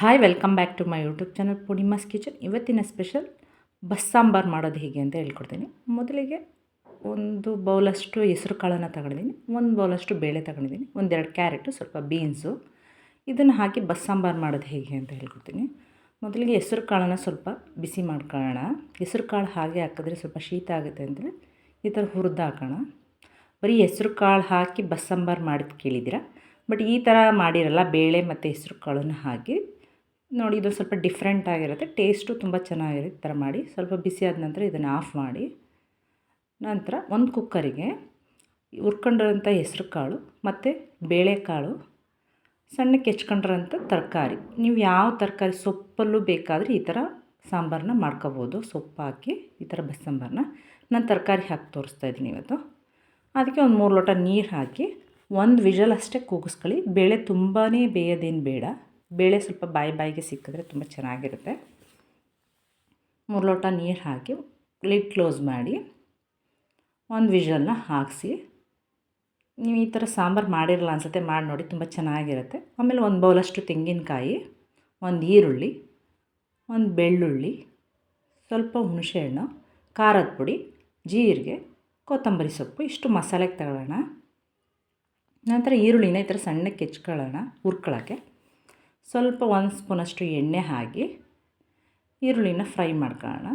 Hi welcome back to my YouTube channel Poornima's kitchen ಇವತ್ತಿನ special ಬಸ್ ಸಾಂಬಾರು ಮಾಡೋದು ಹೇಗೆ ಅಂತ ಹೇಳ್ಕೊಡ್ತೀನಿ. ಮೊದಲಿಗೆ ಒಂದು ಬೌಲಷ್ಟು ಹೆಸರು ಕಾಳನ್ನು ತಗೊಂಡಿದ್ದೀನಿ. ಒಂದು ಬೌಲಷ್ಟು ಬೇಳೆ ತಗೊಂಡಿದ್ದೀನಿ. ಒಂದೆರಡು ಕ್ಯಾರೆಟು ಸ್ವಲ್ಪ ಬೀನ್ಸು ಇದನ್ನು ಹಾಕಿ ಬಸ್ ಸಾಂಬಾರು ಮಾಡೋದು ಹೇಗೆ ಅಂತ ಹೇಳ್ಕೊಡ್ತೀನಿ. ಮೊದಲಿಗೆ ಹೆಸರು ಕಾಳನ್ನು ಸ್ವಲ್ಪ ಬಿಸಿ ಮಾಡ್ಕೊಳ್ಳೋಣ. ಹೆಸರು ಕಾಳು ಹಾಗೆ ಹಾಕಿದ್ರೆ ಸ್ವಲ್ಪ ಶೀತ ಆಗುತ್ತೆ ಅಂದರೆ ಈ ಥರ ಹುರಿದು ಹಾಕೋಣ. ಬರೀ ಹೆಸರು ಕಾಳು ಹಾಕಿ ಬಸ್ ಸಾಂಬಾರು ಮಾಡಿದ್ದು ಕೇಳಿದ್ದೀರಾ? ಬಟ್ ಈ ಥರ ಮಾಡಿರಲ್ಲ, ಬೇಳೆ ಮತ್ತು ಹೆಸರು ಕಾಳನ್ನು ಹಾಕಿ ನೋಡಿ ಇದು ಸ್ವಲ್ಪ ಡಿಫ್ರೆಂಟ್ ಆಗಿರುತ್ತೆ. ಟೇಸ್ಟು ತುಂಬ ಚೆನ್ನಾಗಿರುತ್ತೆ ಈ ಥರ ಮಾಡಿ. ಸ್ವಲ್ಪ ಬಿಸಿ ಆದ ನಂತರ ಇದನ್ನು ಆಫ್ ಮಾಡಿ. ನಂತರ ಒಂದು ಕುಕ್ಕರಿಗೆ ಹುರ್ಕೊಂಡಿರೋಂಥ ಹೆಸ್ರು ಕಾಳು ಮತ್ತು ಬೇಳೆಕಾಳು ಸಣ್ಣಕ್ಕೆ ಹೆಚ್ಕೊಂಡಿರೋಂಥ ತರಕಾರಿ. ನೀವು ಯಾವ ತರಕಾರಿ ಸೊಪ್ಪಲ್ಲೂ ಬೇಕಾದರೆ ಈ ಥರ ಸಾಂಬಾರನ್ನ ಮಾಡ್ಕೋಬೋದು. ಸೊಪ್ಪು ಹಾಕಿ ಈ ಥರ ಬಸ್ ಸಾಂಬಾರನ್ನ ನಾನು ತರಕಾರಿ ಹಾಕಿ ತೋರಿಸ್ತಾ ಇದ್ದೀನಿ ಇವತ್ತು. ಅದಕ್ಕೆ ಒಂದು ಮೂರು ಲೋಟ ನೀರು ಹಾಕಿ ಒಂದು ವಿಷಲ್ ಅಷ್ಟೇ ಕೂಗಿಸ್ಕೊಳ್ಳಿ. ಬೇಳೆ ತುಂಬಾ ಬೇಯೋದೇನು ಬೇಡ. ಬೇಳೆ ಸ್ವಲ್ಪ ಬಾಯಿ ಬಾಯಿಗೆ ಸಿಕ್ಕಿದ್ರೆ ತುಂಬ ಚೆನ್ನಾಗಿರುತ್ತೆ. ಮೂರು ಲೋಟ ನೀರು ಹಾಕಿ ಲಿಡ್ ಕ್ಲೋಸ್ ಮಾಡಿ ಒಂದು ವಿಷಲ್ನ ಹಾಕಿಸಿ. ನೀವು ಈ ಥರ ಸಾಂಬಾರು ಮಾಡಿರಲ್ಲ ಅನ್ಸುತ್ತೆ, ಮಾಡಿ ನೋಡಿ, ತುಂಬ ಚೆನ್ನಾಗಿರುತ್ತೆ. ಆಮೇಲೆ ಒಂದು ಬೌಲಷ್ಟು ತೆಂಗಿನಕಾಯಿ, ಒಂದು ಈರುಳ್ಳಿ, ಒಂದು ಬೆಳ್ಳುಳ್ಳಿ, ಸ್ವಲ್ಪ ಹುಣಸೆಹಣ್ಣು, ಖಾರದ ಪುಡಿ, ಜೀರಿಗೆ, ಕೊತ್ತಂಬರಿ ಸೊಪ್ಪು, ಇಷ್ಟು ಮಸಾಲೆಗೆ ತಗೊಳ್ಳೋಣ. ನಂತರ ಈರುಳ್ಳಿನ ಈ ಥರ ಸಣ್ಣಕ್ಕೆ ಹೆಚ್ಕೊಳ್ಳೋಣ ಹುರ್ಕೊಳ್ಳೋಕ್ಕೆ ಸ್ವಲ್ಪ ಒಂದು ಸ್ಪೂನಷ್ಟು ಎಣ್ಣೆ ಹಾಕಿ ಈರುಳ್ಳಿನ ಫ್ರೈ ಮಾಡ್ಕೊಳ್ಳೋಣ.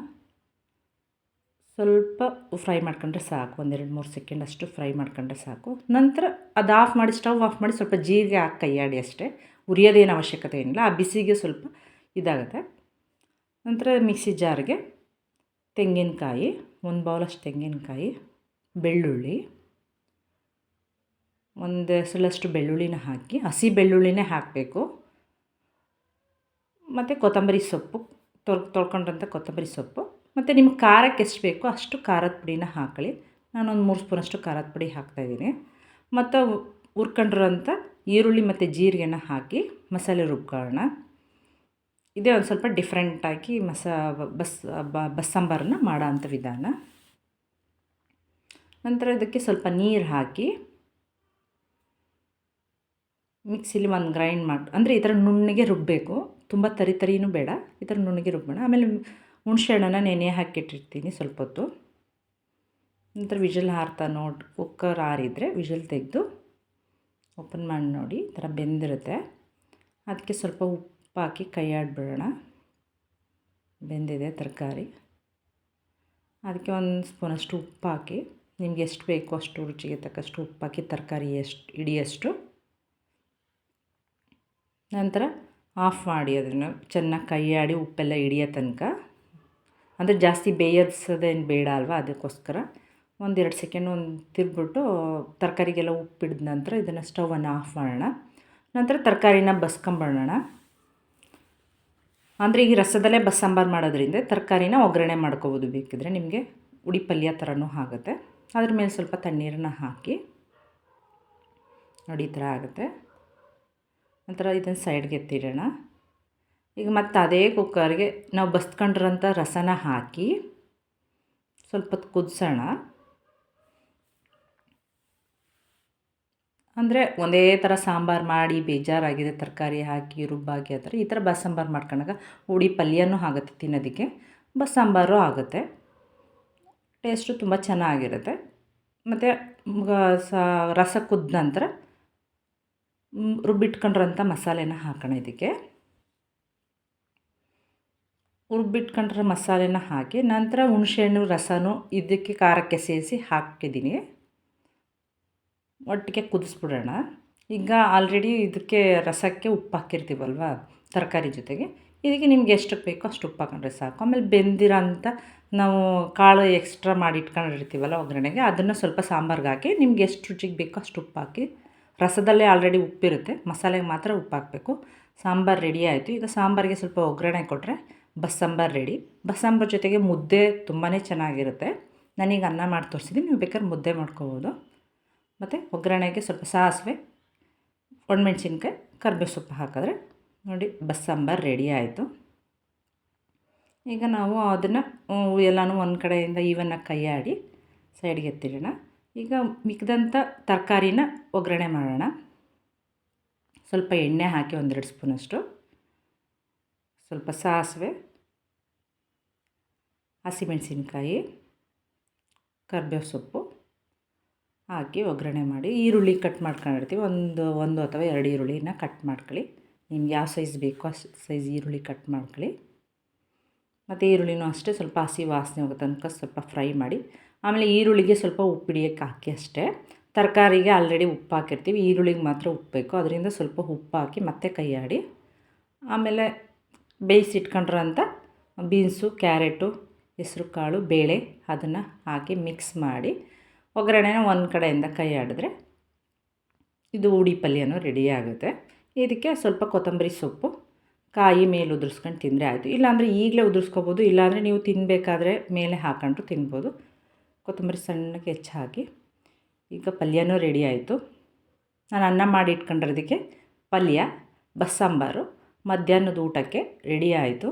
ಸ್ವಲ್ಪ ಫ್ರೈ ಮಾಡ್ಕೊಂಡ್ರೆ ಸಾಕು ಒಂದೆರಡು ಮೂರು ಸೆಕೆಂಡ್ ಅಷ್ಟು ಫ್ರೈ ಮಾಡ್ಕೊಂಡ್ರೆ ಸಾಕು. ನಂತರ ಅದು ಆಫ್ ಮಾಡಿ, ಸ್ಟವ್ ಆಫ್ ಮಾಡಿ ಸ್ವಲ್ಪ ಜೀರಿಗೆ ಹಾಕಿ ಕೈಯಾಡಿ ಅಷ್ಟೇ. ಉರಿಯೋದೇನು ಅವಶ್ಯಕತೆ ಏನಿಲ್ಲ, ಆ ಬಿಸಿಗೆ ಸ್ವಲ್ಪ ಇದಾಗುತ್ತೆ. ನಂತರ ಮಿಕ್ಸಿ ಜಾರ್ಗೆ ತೆಂಗಿನಕಾಯಿ, ಒಂದು ಬೌಲಷ್ಟು ತೆಂಗಿನಕಾಯಿ, ಬೆಳ್ಳುಳ್ಳಿ, ಒಂದು ಸಲಷ್ಟು ಬೆಳ್ಳುಳ್ಳಿನ ಹಾಕಿ, ಹಸಿ ಬೆಳ್ಳುಳ್ಳಿನೇ ಹಾಕಬೇಕು. ಮತ್ತು ಕೊತ್ತಂಬರಿ ಸೊಪ್ಪು, ತೊಳ್ ತೊಳ್ಕೊಂಡ್ರಂಥ ಕೊತ್ತಂಬರಿ ಸೊಪ್ಪು. ಮತ್ತು ನಿಮ್ಗೆ ಖಾರಕ್ಕೆ ಎಷ್ಟು ಬೇಕೋ ಅಷ್ಟು ಖಾರದ ಪುಡಿನ ಹಾಕೊಳ್ಳಿ ನಾನೊಂದು ಮೂರು ಸ್ಪೂನಷ್ಟು ಖಾರದ ಪುಡಿ ಹಾಕ್ತಾಯಿದ್ದೀನಿ ಮತ್ತು ಹುರ್ಕೊಂಡಿರೋಂಥ ಈರುಳ್ಳಿ ಮತ್ತು ಜೀರಿಗೆನ ಹಾಕಿ ಮಸಾಲೆ ರುಬ್ಕೊಳ್ಳೋಣ. ಇದೇ ಒಂದು ಸ್ವಲ್ಪ ಡಿಫ್ರೆಂಟಾಗಿ ಮಸಾ, ಬಸ್ ಬಸ್ಸಾಂಬಾರನ್ನ ಮಾಡೋ ಅಂಥ ವಿಧಾನ. ನಂತರ ಇದಕ್ಕೆ ಸ್ವಲ್ಪ ನೀರು ಹಾಕಿ ಮಿಕ್ಸಿಲಿ ಒಂದು ಗ್ರೈಂಡ್ ಮಾಡಿ, ಅಂದರೆ ಈ ಥರ ನುಣ್ಣಗೆ ರುಬ್ಬಬೇಕು. ತುಂಬ ತರಿ ತರಿನೂ ಬೇಡ. ಈ ಥರ ನುಣ್ಣಗೆ ರುಬ್ಬೋಣ ಆಮೇಲೆ ಹುಣಸೆ ಹಣ್ಣನ್ನು ನೆನೆ ಹಾಕಿಟ್ಟಿರ್ತೀನಿ ಸ್ವಲ್ಪ ಹೊತ್ತು ನಂತರ ವಿಜಲ್ ಹಾರ್ತಾ ನೋಡಿ, ಕುಕ್ಕರ್ ಹಾರಿದರೆ ವಿಜಲ್ ತೆಗೆದು ಓಪನ್ ಮಾಡಿ ನೋಡಿ. ಈ ಥರ ಬೆಂದಿರುತ್ತೆ. ಅದಕ್ಕೆ ಸ್ವಲ್ಪ ಉಪ್ಪು ಹಾಕಿ ಕೈ ಆಡಿಬಿಡೋಣ. ಬೆಂದಿದೆ ತರಕಾರಿ. ಅದಕ್ಕೆ ಒಂದು ಸ್ಪೂನಷ್ಟು ಉಪ್ಪು ಹಾಕಿ. ನಿಮ್ಗೆ ಎಷ್ಟು ಬೇಕೋ ಅಷ್ಟು ರುಚಿಗೆ ತಕ್ಕಷ್ಟು ಉಪ್ಪು ಹಾಕಿ ತರಕಾರಿ ಎಷ್ಟು ಹಿಡಿಯಷ್ಟು ನಂತರ ಆಫ್ ಮಾಡಿ ಅದನ್ನು ಚೆನ್ನಾಗಿ ಕೈಯಾಡಿ ಉಪ್ಪೆಲ್ಲ ಹಿಡಿಯೋ ತನಕ. ಅಂದರೆ ಜಾಸ್ತಿ ಬೇಯಿಸೋದೇನು ಬೇಡ ಅಲ್ವಾ ಅದಕ್ಕೋಸ್ಕರ. ಒಂದೆರಡು ಸೆಕೆಂಡ್ ಒಂದು ತಿರ್ಬಿಟ್ಟು ತರಕಾರಿಗೆಲ್ಲ ಉಪ್ಪಿಡಿದ ನಂತರ ಇದನ್ನು ಸ್ಟವನ್ನು ಆಫ್ ಮಾಡೋಣ. ನಂತರ ತರಕಾರಿನ ಬಸ್ಕೊಂಬಿಡೋಣ ಅಂದರೆ ಈಗ ರಸದಲ್ಲೇ ಬಸ್ಸಾಂಬಾರು ಮಾಡೋದ್ರಿಂದ ತರಕಾರಿನ ಒಗ್ಗರಣೆ ಮಾಡ್ಕೋಬೋದು ಬೇಕಿದ್ರೆ ನಿಮಗೆ. ಉಡಿ ಪಲ್ಯ ಥರನೂ ಆಗುತ್ತೆ. ಅದ್ರ ಮೇಲೆ ಸ್ವಲ್ಪ ತಣ್ಣೀರನ್ನ ಹಾಕಿ. ನೋಡಿ ಈ ಥರ ಆಗುತ್ತೆ. ನಂತರ ಇದನ್ನು ಸೈಡ್ಗೆ ಎತ್ತಿಡೋಣ. ಈಗ ಮತ್ತು ಅದೇ ಕುಕ್ಕರ್ಗೆ ನಾವು ಬಸ್ಕೊಂಡಿರೋಂಥ ರಸನ ಹಾಕಿ ಸ್ವಲ್ಪ ಕುದಿಸೋಣ. ಅಂದರೆ ಒಂದೇ ಥರ ಸಾಂಬಾರು ಮಾಡಿ ಬೇಜಾರಾಗಿದೆ, ತರಕಾರಿ ಹಾಕಿ ರುಬ್ಬಾಕಿ ಆ ಥರ ಈ ಥರ ಬಸ್ ಸಾಂಬಾರು ಮಾಡ್ಕೊಂಡಾಗ ಹುಡಿ ಪಲ್ಯನೂ ಆಗುತ್ತೆ ತಿನ್ನೋದಕ್ಕೆ. ಬಸ್ ಸಾಂಬಾರು ಆಗುತ್ತೆ. ಟೇಸ್ಟು ತುಂಬ ಚೆನ್ನಾಗಿರುತ್ತೆ. ಮತ್ತು ಸ, ರಸ ಕುದ್ದ ನಂತರ ರುಬ್ಬಿಟ್ಕೊಂಡಿರೋಂಥ ಮಸಾಲೆನ ಹಾಕೋಣ ಇದಕ್ಕೆ. ರುಬ್ಬಿಟ್ಕೊಂಡಿರೋ ಮಸಾಲೆನ ಹಾಕಿ ನಂತರ ಹುಣಸೆಹಣ್ಣು, ರಸನೂ ಇದಕ್ಕೆ ಖಾರಕ್ಕೆ ಸೇರಿಸಿ ಹಾಕಿದ್ದೀನಿ. ಒಟ್ಟಿಗೆ ಕುದಿಸ್ಬಿಡೋಣ. ಈಗ ಆಲ್ರೆಡಿ ಇದಕ್ಕೆ ರಸಕ್ಕೆ ಉಪ್ಪು ಹಾಕಿರ್ತೀವಲ್ವ, ತರಕಾರಿ ಜೊತೆಗೆ, ಇದಕ್ಕೆ ನಿಮ್ಗೆ ಎಷ್ಟು ಬೇಕೋ ಅಷ್ಟು ಉಪ್ಪು ಹಾಕೊಂಡ್ರೆ ಸಾಕು. ಆಮೇಲೆ ಬೆಂದಿರೋ ಅಂಥ ನಾವು ಕಾಳು ಎಕ್ಸ್ಟ್ರಾ ಮಾಡಿ ಇಟ್ಕೊಂಡಿರ್ತೀವಲ್ಲ ಒಗ್ಗರಣೆಗೆ, ಅದನ್ನು ಸ್ವಲ್ಪ ಸಾಂಬಾರ್ಗೆ ಹಾಕಿ ನಿಮ್ಗೆ ಎಷ್ಟು ರುಚಿಗೆ ಬೇಕೋ ಅಷ್ಟು ಉಪ್ಪು ಹಾಕಿ ರಸದಲ್ಲೇ ಆಲ್ರೆಡಿ ಉಪ್ಪಿರುತ್ತೆ. ಮಸಾಲೆಗೆ ಮಾತ್ರ ಉಪ್ಪು ಹಾಕಬೇಕು ಸಾಂಬಾರು ರೆಡಿ ಆಯಿತು. ಈಗ ಸಾಂಬಾರಿಗೆ ಸ್ವಲ್ಪ ಒಗ್ಗರಣೆ ಕೊಟ್ಟರೆ ಬಸ್ಸಾಂಬಾರು ರೆಡಿ ಬಸ್ಸಾಂಬಾರು ಜೊತೆಗೆ ಮುದ್ದೆ ತುಂಬಾ ಚೆನ್ನಾಗಿರುತ್ತೆ. ನಾನೀಗ ಅನ್ನ ಮಾಡಿ ತೋರಿಸಿದ್ದೀನಿ ನೀವು ಬೇಕಾದ್ರೆ ಮುದ್ದೆ ಮಾಡ್ಕೋಬೋದು. ಮತ್ತು ಒಗ್ಗರಣೆಗೆ ಸ್ವಲ್ಪ ಸಾಸಿವೆ, ಒಣಮೆಣ್ಸಿನ್ಕಾಯಿ ಕರ್ಬೇವು ಸೊಪ್ಪು ಹಾಕಿದ್ರೆ ನೋಡಿ ಬಸ್ಸಾಂಬಾರು ರೆಡಿ ಆಯಿತು. ಈಗ ನಾವು ಅದನ್ನು ಎಲ್ಲನೂ ಒಂದು ಕಡೆಯಿಂದ ಈವನ್ನಾಗಿ ಕೈಯಾಡಿ ಸೈಡ್ಗೆ ಎತ್ತಿಡೋಣ. ಈಗ ಮಿಕ್ಕಿದಂಥ ತರಕಾರಿನ ಒಗ್ಗರಣೆ ಮಾಡೋಣ. ಸ್ವಲ್ಪ ಎಣ್ಣೆ ಹಾಕಿ ಒಂದೆರಡು ಸ್ಪೂನಷ್ಟು. ಸ್ವಲ್ಪ ಸಾಸಿವೆ. ಹಸಿಮೆಣಸಿನ್ಕಾಯಿ. ಕರ್ಬೇವು ಸೊಪ್ಪು. ಹಾಕಿ ಒಗ್ಗರಣೆ ಮಾಡಿ ಈರುಳ್ಳಿ ಕಟ್ ಮಾಡ್ಕೊಂಡಿರ್ತೀವಿ. ಒಂದು ಒಂದು ಅಥವಾ ಎರಡು ಈರುಳ್ಳಿನ ಕಟ್ ಮಾಡ್ಕೊಳ್ಳಿ. ನಿಮ್ಗೆ ಯಾವ ಸೈಜ್ ಬೇಕೋ ಅಷ್ಟು ಸೈಜ್ ಈರುಳ್ಳಿ ಕಟ್ ಮಾಡ್ಕೊಳ್ಳಿ. ಮತ್ತು ಈರುಳ್ಳಿನೂ ಅಷ್ಟೇ ಸ್ವಲ್ಪ ಹಸಿ ವಾಸನೆ ಹೋಗೋ ತನಕ ಸ್ವಲ್ಪ ಫ್ರೈ ಮಾಡಿ ಆಮೇಲೆ ಈರುಳ್ಳಿಗೆ ಸ್ವಲ್ಪ ಉಪ್ಪು ಹಿಡಿಯೋಕ್ಕೆ ಹಾಕಿ ಅಷ್ಟೇ. ತರಕಾರಿಗೆ ಆಲ್ರೆಡಿ ಉಪ್ಪು ಹಾಕಿರ್ತೀವಿ. ಈರುಳ್ಳಿಗೆ ಮಾತ್ರ ಉಪ್ಪು ಬೇಕು. ಅದರಿಂದ ಸ್ವಲ್ಪ ಉಪ್ಪು ಹಾಕಿ ಮತ್ತೆ ಕೈ ಆಡಿ ಆಮೇಲೆ ಬೇಯಿಸಿಟ್ಕೊಂಡ್ರಂಥ ಬೀನ್ಸು, ಕ್ಯಾರೆಟು, ಹೆಸ್ರು ಕಾಳು, ಬೇಳೆ ಅದನ್ನು ಹಾಕಿ ಮಿಕ್ಸ್ ಮಾಡಿ ಒಗ್ಗರಣೆನ ಒಂದು ಕಡೆಯಿಂದ ಕೈ ಆಡಿದ್ರೆ ಇದು ಉಡಿ ಪಲ್ಯನೂ ರೆಡಿ ಆಗುತ್ತೆ. ಇದಕ್ಕೆ ಸ್ವಲ್ಪ ಕೊತ್ತಂಬರಿ ಸೊಪ್ಪು, ಕಾಯಿ ಮೇಲೆ ಉದುರಿಸ್ಕೊಂಡು ತಿಂದರೆ ಆಯಿತು. ಇಲ್ಲಾಂದರೆ ಈಗಲೇ ಉದುರಿಸ್ಕೋಬೋದು. ಇಲ್ಲಾಂದರೆ ನೀವು ತಿನ್ನಬೇಕಾದ್ರೆ ಮೇಲೆ ಹಾಕ್ಕೊಂಡು ತಿನ್ಬೋದು. ಕೊತ್ತಂಬರಿ ಸಣ್ಣಗೆ ಹೆಚ್ಚು ಹಾಕಿ ಈಗ ಪಲ್ಯನೂ ರೆಡಿ ಆಯಿತು. ನಾನು ಅನ್ನ ಮಾಡಿ ಇಟ್ಕೊಂಡಿರೋದಕ್ಕೆ ಪಲ್ಯ, ಬಸ್ಸಾಂಬಾರು, ಮಧ್ಯಾಹ್ನದ ಊಟಕ್ಕೆ ರೆಡಿ ಆಯಿತು.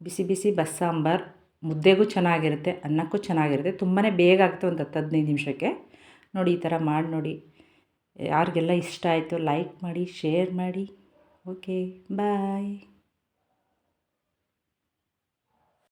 ಬಿಸಿ ಬಿಸಿ ಬಸ್ಸಾಂಬಾರು ಮುದ್ದೆಗೂ ಚೆನ್ನಾಗಿರುತ್ತೆ, ಅನ್ನಕ್ಕೂ ಚೆನ್ನಾಗಿರುತ್ತೆ ತುಂಬಾ ಬೇಗ ಆಗುತ್ತೆ ಒಂದು ಹತ್ತು ಹದಿನೈದು ನಿಮಿಷಕ್ಕೆ. ನೋಡಿ ಈ ಥರ ಮಾಡಿ ನೋಡಿ. ಯಾರಿಗೆಲ್ಲ ಇಷ್ಟ ಆಯಿತು ಲೈಕ್ ಮಾಡಿ ಶೇರ್ ಮಾಡಿ. Okay bye